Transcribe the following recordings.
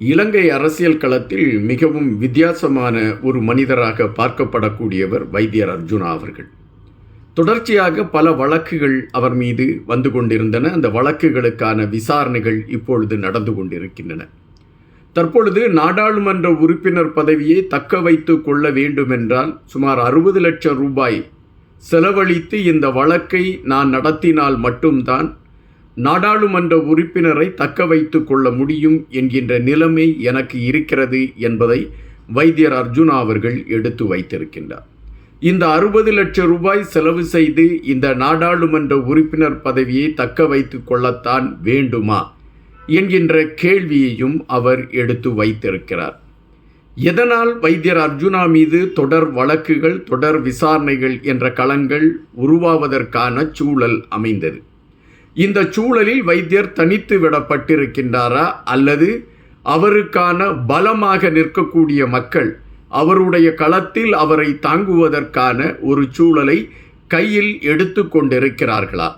இலங்கை அரசியல் களத்தில் மிகவும் வித்தியாசமான ஒரு மனிதராக பார்க்கப்படக்கூடியவர் வைத்தியர் அர்ஜுனா அவர்கள். தொடர்ச்சியாக பல வழக்குகள் அவர் மீது வந்து கொண்டிருந்தன. அந்த வழக்குகளுக்கான விசாரணைகள் இப்பொழுது நடந்து கொண்டிருக்கின்றன. தற்பொழுது நாடாளுமன்ற உறுப்பினர் பதவியை தக்க வைத்து கொள்ள வேண்டுமென்றால் சுமார் அறுபது லட்சம் ரூபாய் செலவழித்து இந்த வழக்கை நான் நடத்தினால் மட்டும்தான் நாடாளுமன்ற உறுப்பினரை தக்க வைத்து கொள்ள முடியும் என்கின்ற நிலைமை எனக்கு இருக்கிறது என்பதை வைத்தியர் அர்ஜுனா அவர்கள் எடுத்து வைத்திருக்கின்றார். இந்த அறுபது லட்சம் ரூபாய் செலவு செய்து இந்த நாடாளுமன்ற உறுப்பினர் பதவியை தக்க வைத்து கொள்ளத்தான் வேண்டுமா என்கின்ற கேள்வியையும் அவர் எடுத்து வைத்திருக்கிறார். எதனால் வைத்தியர் அர்ஜுனா மீது தொடர் வழக்குகள் தொடர் விசாரணைகள் என்ற களங்கள் உருவாவதற்கான சூழல் அமைந்தது? இந்த சூழலில் வைத்தியர் தனித்து விடப்பட்டிருக்கின்றாரா? அல்லது அவருக்கான பலமாக நிற்கக்கூடிய மக்கள் அவருடைய களத்தில் அவரை தாங்குவதற்கான ஒரு சூழலை கையில் எடுத்து கொண்டிருக்கிறார்களா?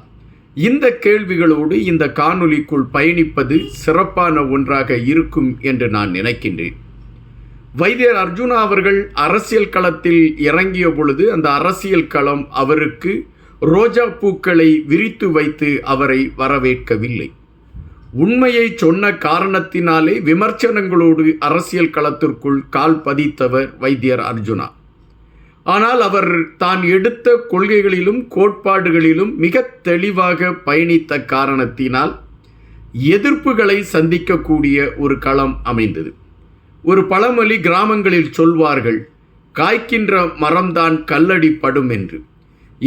இந்த கேள்விகளோடு இந்த காணொலிக்குள் பயணிப்பது சிறப்பான ஒன்றாக இருக்கும் என்று நான் நினைக்கின்றேன். வைத்தியர் அர்ஜுனா அவர்கள் அரசியல் களத்தில் இறங்கிய பொழுது அந்த அரசியல் களம் அவருக்கு ரோஜா பூக்களை விரித்து வைத்து அவரை வரவேற்கவில்லை. உண்மையை சொன்ன காரணத்தினாலே விமர்சனங்களோடு அரசியல் களத்திற்குள் கால் பதித்தவர் வைத்தியர் அர்ஜுனா. ஆனால் அவர் தான் எடுத்த கொள்கைகளிலும் கோட்பாடுகளிலும் மிக தெளிவாக பயணித்த காரணத்தினால் எதிர்ப்புகளை சந்திக்கக்கூடிய ஒரு களம் அமைந்தது. ஒரு பழமொழி கிராமங்களில் சொல்வார்கள் காய்க்கின்ற மரம்தான் கல்லடி படும் என்று.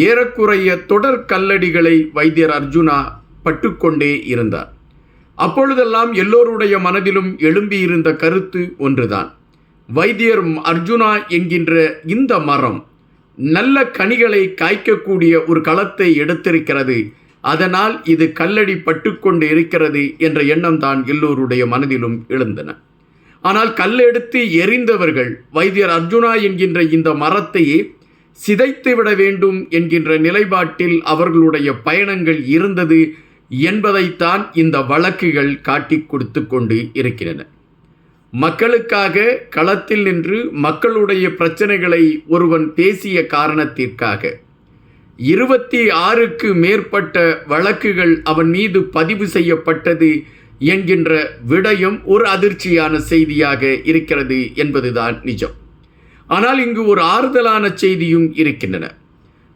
ஏறக்குறைய தொடர் கல்லடிகளை வைத்தியர் அர்ஜுனா பட்டுக்கொண்டே இருந்தார். அப்பொழுதெல்லாம் எல்லோருடைய மனதிலும் எழும்பியிருந்த கருத்து ஒன்றுதான். வைத்தியர் அர்ஜுனா என்கின்ற இந்த மரம் நல்ல கனிகளை காய்க்கக்கூடிய ஒரு களத்தை எடுத்திருக்கிறது. அதனால் இது கல்லடி பட்டுக்கொண்டு இருக்கிறது என்ற எண்ணம் தான் எல்லோருடைய மனதிலும் எழுந்தன. ஆனால் கல்லெடுத்து எரிந்தவர்கள் வைத்தியர் அர்ஜுனா என்கின்ற இந்த மரத்தையே சிதைத்து விட வேண்டும் என்கின்ற நிலைப்பாட்டில் அவர்களுடைய பயணங்கள் இருந்தது என்பதைத்தான் இந்த வழக்குகள் காட்டி கொடுத்து கொண்டு இருக்கின்றன. மக்களுக்காக களத்தில் நின்று மக்களுடைய பிரச்சனைகளை ஒருவன் பேசிய காரணத்திற்காக இருபத்தி ஆறுக்கு மேற்பட்ட வழக்குகள் அவன் மீது பதிவு செய்யப்பட்டது என்கின்ற விடயம் ஒரு அதிர்ச்சியான செய்தியாக இருக்கிறது என்பதுதான் நிஜம். ஆனால் இங்கு ஒரு ஆறுதலான செய்தியும் இருக்கின்றன.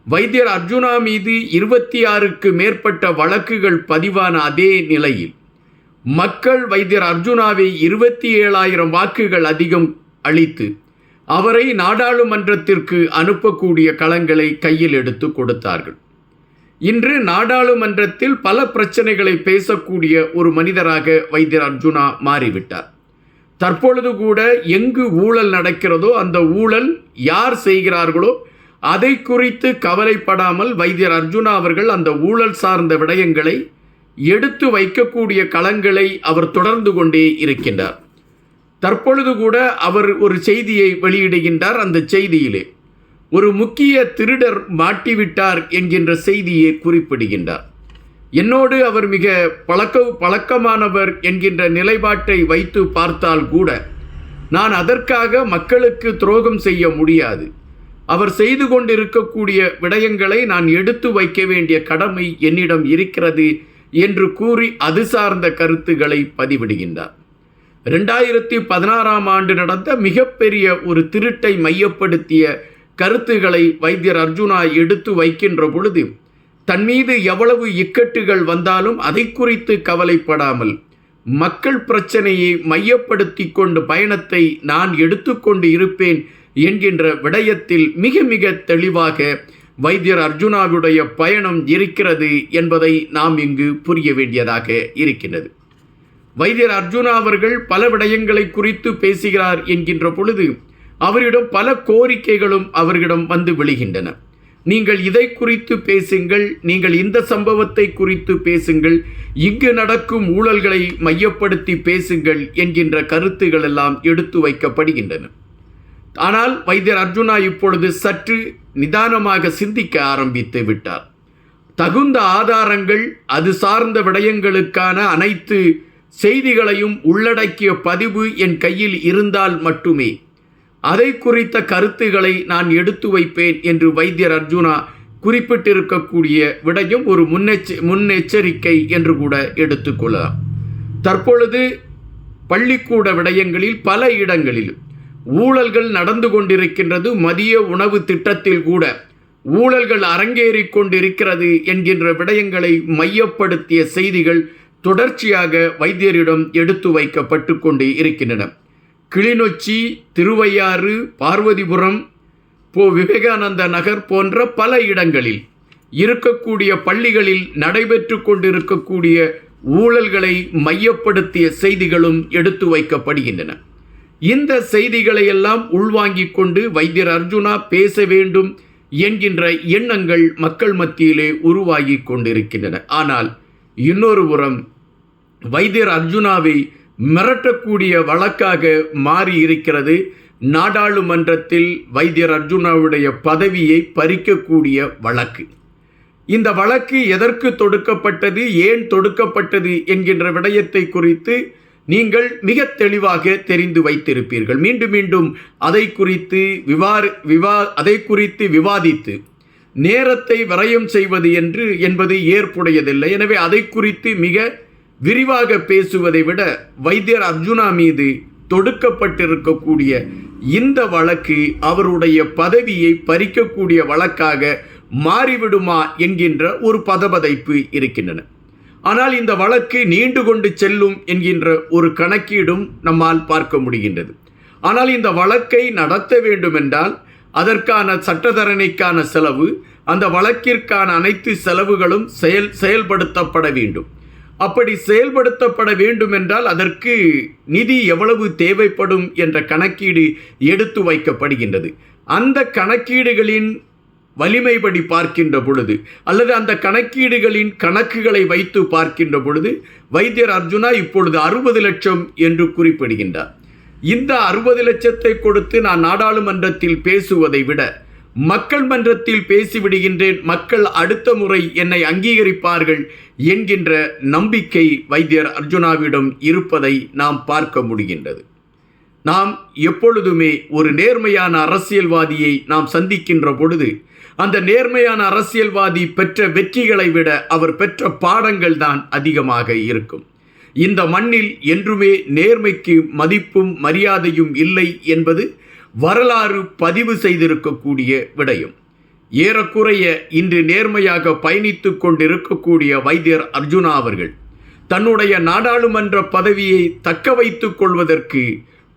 வைத்தியர் அர்ஜுனா மீது இருபத்தி ஆறுக்கு மேற்பட்ட வழக்குகள் பதிவான அதே நிலையில் மக்கள் வைத்தியர் அர்ஜுனாவை இருபத்தி ஏழாயிரம் வாக்குகள் அதிகம் அளித்து அவரை நாடாளுமன்றத்திற்கு அனுப்பக்கூடிய களங்களை கையில் எடுத்து கொடுத்தார்கள். இன்று நாடாளுமன்றத்தில் பல பிரச்சனைகளை பேசக்கூடிய ஒரு மனிதராக வைத்தியர் அர்ஜுனா மாறிவிட்டார். தற்பொழுது கூட எங்கு ஊழல் நடக்கிறதோ அந்த ஊழல் யார் செய்கிறார்களோ அதை குறித்து கவலைப்படாமல் வைத்தியர் அர்ஜுனா அவர்கள் அந்த ஊழல் சார்ந்த விடயங்களை எடுத்து வைக்கக்கூடிய களங்களை அவர் தொடர்ந்து கொண்டே இருக்கின்றார். தற்பொழுது கூட அவர் ஒரு செய்தியை வெளியிடுகின்றார் அந்த செய்தியிலே. ஒரு முக்கிய திருடர் மாட்டிவிட்டார் என்கின்ற செய்தியை குறிப்பிடுகின்றார். என்னோடு அவர் மிக பழக்க பழக்கமானவர் என்கின்ற நிலைப்பாட்டை வைத்து பார்த்தால் கூட நான் அதற்காக மக்களுக்கு துரோகம் செய்ய முடியாது. அவர் செய்து கொண்டிருக்கக்கூடிய விடயங்களை நான் எடுத்து வைக்க வேண்டிய கடமை என்னிடம் இருக்கிறது என்று கூறி அது சார்ந்த கருத்துக்களை பதிவிடுகின்றார். ரெண்டாயிரத்தி பதினாறாம் ஆண்டு நடந்த மிகப்பெரிய ஒரு திருட்டை மையப்படுத்திய கருத்துக்களை வைத்தியர் அர்ஜுனா எடுத்து வைக்கின்ற பொழுது தன் மீது எவ்வளவு இக்கட்டுகள் வந்தாலும் அதை குறித்து கவலைப்படாமல் மக்கள் பிரச்சனையை மையப்படுத்தி கொண்டு பயணத்தை நான் எடுத்துக்கொண்டு இருப்பேன் என்கின்ற விடயத்தில் மிக மிக தெளிவாக வைத்தியர் அர்ஜுனாவுடைய பயணம் இருக்கிறது என்பதை நாம் இங்கு புரிய வேண்டியதாக இருக்கின்றது. வைத்தியர் அர்ஜுனா அவர்கள் பல விடயங்களை குறித்து பேசுகிறார் என்கின்ற பொழுது அவரிடம் பல கோரிக்கைகளும் அவரிடம் வந்து விழுகின்றன. நீங்கள் இதை குறித்து பேசுங்கள் நீங்கள் இந்த சம்பவத்தை குறித்து பேசுங்கள் இங்கு நடக்கும் ஊழல்களை மையப்படுத்தி பேசுங்கள் என்கின்ற கருத்துகள் எல்லாம் எடுத்து வைக்கப்படுகின்றன. ஆனால் வைத்தியர் அர்ஜுனா இப்பொழுது சற்று நிதானமாக சிந்திக்க ஆரம்பித்து விட்டார். தகுந்த ஆதாரங்கள் அது சார்ந்த விடயங்களுக்கான அனைத்து செய்திகளையும் உள்ளடக்கிய பதிவு என் கையில் இருந்தால் மட்டுமே அதை குறித்த கருத்துக்களை நான் எடுத்து வைப்பேன் என்று வைத்தியர் அர்ஜுனா குறிப்பிட்டிருக்கக்கூடிய விடயம் ஒரு முன்னெச்ச முன்னெச்சரிக்கை என்று கூட எடுத்துக்கொள்ளலாம் தற்பொழுது பள்ளிக்கூட விடயங்களில் பல இடங்களில் ஊழல்கள் நடந்து கொண்டிருக்கின்றது. மதிய உணவு திட்டத்தில் கூட ஊழல்கள் அரங்கேறி கொண்டிருக்கிறது என்கின்ற விடயங்களை மையப்படுத்திய செய்திகள் தொடர்ச்சியாக வைத்தியரிடம் எடுத்து வைக்கப்பட்டு கொண்டு இருக்கின்றன. கிளிநொச்சி திருவையாறு பார்வதிபுரம் போ விவேகானந்த நகர் போன்ற பல இடங்களில் இருக்கக்கூடிய பள்ளிகளில் நடைபெற்று கொண்டிருக்கக்கூடிய ஊழல்களை மையப்படுத்திய செய்திகளும் எடுத்து வைக்கப்படுகின்றன. இந்த செய்திகளை எல்லாம் உள்வாங்கிக் கொண்டு வைத்தியர் அர்ஜுனா பேச வேண்டும் என்கின்ற எண்ணங்கள் மக்கள் மத்தியிலே உருவாகி கொண்டிருக்கின்றன. ஆனால் இன்னொரு புறம் வைத்தியர் அர்ஜுனாவை மிரட்டக்கூடிய வழக்காக மாறி இருக்கிறது நாடாளுமன்றத்தில் வைத்தியர் அர்ஜுனாவுடைய பதவியை பறிக்கக்கூடிய வழக்கு. இந்த வழக்கு எதற்கு தொடுக்கப்பட்டது ஏன் தொடுக்கப்பட்டது என்கின்ற விடயத்தை குறித்து நீங்கள் மிக தெளிவாக தெரிந்து வைத்திருப்பீர்கள். மீண்டும் மீண்டும் அதை குறித்து விவார் விவா அதை குறித்து விவாதித்து நேரத்தை விரயம் செய்வது என்று என்பது ஏற்புடையதில்லை. எனவே அதை குறித்து மிக விரிவாக பேசுவதை விட வைத்தியர் அர்ஜுனா மீது தொடுக்கப்பட்டிருக்கக்கூடிய இந்த வழக்கு அவருடைய பதவியை பறிக்கக்கூடிய வழக்காக மாறிவிடுமா என்கின்ற ஒரு பதபதைப்பு இருக்கின்றன. ஆனால் இந்த வழக்கு நீண்டு கொண்டு செல்லும் என்கின்ற ஒரு கணக்கீடும் நம்மால் பார்க்க முடிகின்றது. ஆனால் இந்த வழக்கை நடத்த வேண்டுமென்றால் அதற்கான சட்டத்தரணைக்கான செலவு அந்த வழக்கிற்கான அனைத்து செலவுகளும் செயல் செயல்படுத்தப்பட வேண்டும். அப்படி செயல்படுத்தப்பட வேண்டும் என்றால் அதற்கு நிதி எவ்வளவு தேவைப்படும் என்ற கணக்கீடு எடுத்து வைக்கப்படுகின்றது. அந்த கணக்கீடுகளின் வலிமைப்படி பார்க்கின்ற பொழுது அல்லது அந்த கணக்கீடுகளின் கணக்குகளை வைத்து பார்க்கின்ற பொழுது வைத்தியர் அர்ஜுனா இப்பொழுது அறுபது லட்சம் என்று குறிப்பிடுகின்றார். இந்த அறுபது லட்சத்தை கொடுத்து நான் நாடாளுமன்றத்தில் பேசுவதை விட மக்கள் மன்றத்தில் பேசிவிடுகின்றேன். மக்கள் அடுத்த முறை என்னை அங்கீகரிப்பார்கள் என்கின்ற நம்பிக்கை வைத்தியர் அர்ஜுனாவிடம் இருப்பதை நாம் பார்க்க முடிகின்றது. நாம் எப்பொழுதுமே ஒரு நேர்மையான அரசியல்வாதியை நாம் சந்திக்கின்ற பொழுது அந்த நேர்மையான அரசியல்வாதி பெற்ற வெற்றிகளை விட அவர் பெற்ற பாடங்கள் தான் அதிகமாக இருக்கும். இந்த மண்ணில் என்றுமே நேர்மைக்கு மதிப்பும் மரியாதையும் இல்லை என்பது வரலாறு பதிவு செய்திருக்கக்கூடிய விடயம். ஏறக்குறைய இன்று நேர்மையாக பயணித்து கொண்டிருக்கக்கூடிய வைத்தியர் அர்ஜுனா அவர்கள் தன்னுடைய நாடாளுமன்ற பதவியை தக்க வைத்துக் கொள்வதற்கு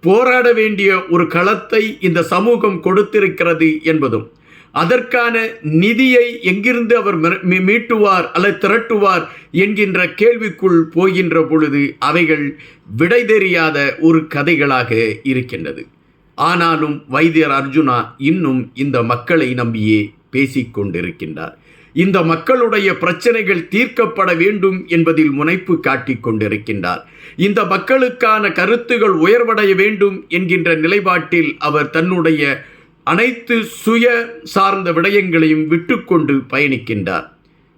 போராட வேண்டிய ஒரு களத்தை இந்த சமூகம் கொடுத்திருக்கிறது என்பதும் அதற்கான நிதியை எங்கிருந்து அவர் மீட்டுவார் அல்லது திரட்டுவார் என்கின்ற கேள்விக்குள் போகின்ற பொழுது அவைகள் விடை தெரியாத ஒரு கதைகளாக இருக்கின்றது. ஆனாலும் வைத்தியர் அர்ஜுனா இன்னும் இந்த மக்களை நம்பியே பேசிக்கொண்டிருக்கின்றார். இந்த மக்களுடைய பிரச்சனைகள் தீர்க்கப்பட வேண்டும் என்பதில் முனைப்பு காட்டிக் கொண்டிருக்கின்றார். இந்த மக்களுக்கான கருத்துகள் உயர்வடைய வேண்டும் என்கின்ற நிலைப்பாட்டில் அவர் தன்னுடைய அனைத்து சுய சார்ந்த விடயங்களையும் விட்டுக்கொண்டு பயணிக்கின்றார்.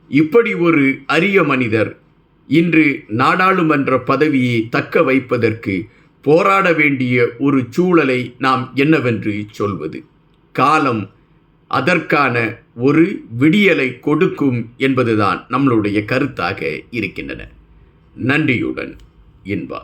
இப்படி ஒரு அரிய மனிதர் இன்று நாடாளுமன்ற பதவியை தக்க வைப்பதற்கு போராட வேண்டிய ஒரு சூழலை நாம் என்னவென்று சொல்வது? காலம் அதற்கான ஒரு விடியலை கொடுக்கும் என்பதுதான் நம்மளுடைய கருத்தாக இருக்கின்றன. நன்றியுடன் இன்பா